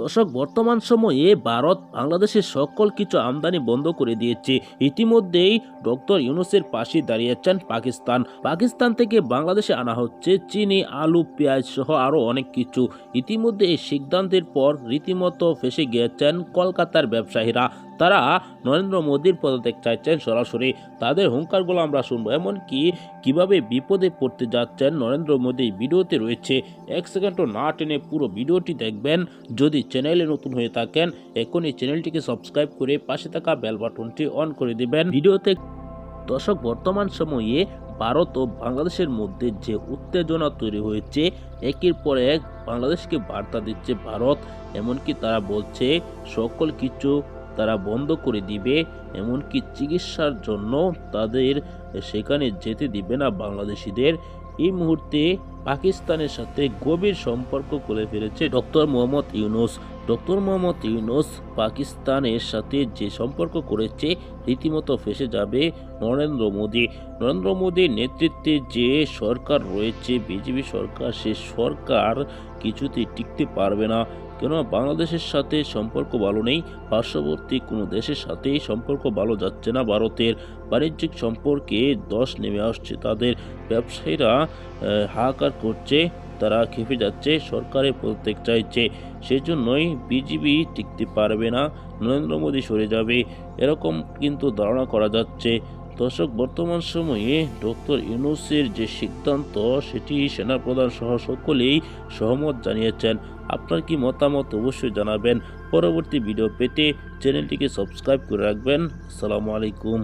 দর্শক, বর্তমান সময়ে ভারত বাংলাদেশের সকল কিছু আমদানি বন্ধ করে দিয়েছে। ইতিমধ্যেই ডক্টর ইউনুসের পাশে দাঁড়িয়েছেন পাকিস্তান। পাকিস্তান থেকে বাংলাদেশে আনা হচ্ছে চিনি, আলু, পেঁয়াজ সহ আরও অনেক কিছু। ইতিমধ্যে এই সিদ্ধান্তের পর রীতিমতো ফেসে গিয়েছেন কলকাতার ব্যবসায়ীরা। তারা নরেন্দ্র মোদীর পদত্যাগ চাইছেন সরাসরি। তাদের হুঙ্কারগুলো আমরা শুনব। এমনকি কীভাবে বিপদে পড়তে যাচ্ছেন নরেন্দ্র মোদী ভিডিওতে রয়েছে। এক সেকেন্ডও না টেনে পুরো ভিডিওটি দেখবেন। যদি চ্যানেলে নতুন হয়ে থাকেন, এখনই চ্যানেলটিকে সাবস্ক্রাইব করে পাশে থাকা বেল বাটনটি অন করে দিবেন। ভিডিওতে দর্শক, বর্তমান সময়ে ভারত ও বাংলাদেশের মধ্যে যে উত্তেজনা তৈরি হয়েছে, একের পর এক বাংলাদেশকে বার্তা দিচ্ছে ভারত। এমনকি তারা বলছে, সকল কিছু তারা বন্ধ করে দিবে, এমনকি চিকিৎসার জন্য তাদের সেখানে যেতে দিবে না বাংলাদেশিদের। এই মুহূর্তে পাকিস্তানের সাথে গভীর সম্পর্ক করে ফেলেছে ডক্টর মোহাম্মদ ইউনুস। ডক্টর মোহাম্মদ ইউনুস পাকিস্তানের সাথে যে সম্পর্ক করেছে, রীতিমতো ফেসে যাবে নরেন্দ্র মোদী। নরেন্দ্র মোদীর নেতৃত্বে যে সরকার রয়েছে, বিজেপি সরকার, সে সরকার কিছুতেই টিকতে পারবে না। কেন বাংলাদেশের সাথে সম্পর্ক ভালো নেই, পার্শ্ববর্তী কোনো দেশের সাথেই সম্পর্ক ভালো যাচ্ছে না ভারতের। বাণিজ্যিক সম্পর্কে দশ নেমে আসছে, তাদের ব্যবসায়ীরা হাহাকার করছে, তারা খেপে যাচ্ছে, সরকারের পদত্যাগ চাইছে। সেজন্যই বিজিবি টিকতে পারবে না, নরেন্দ্র মোদী সরে যাবে, এরকম কিন্তু ধারণা করা যাচ্ছে। দর্শক, বর্তমান সময়ে ডক্টর ইউনুসের যে সিদ্ধান্ত, সেটি সেনাপ্রধান সহ সকলেই সহমত জানিয়েছেন। আপনার কি মতামত অবশ্যই জানাবেন। পরবর্তী ভিডিও পেতে চ্যানেলটিকে সাবস্ক্রাইব করে রাখবেন। আসসালামু আলাইকুম।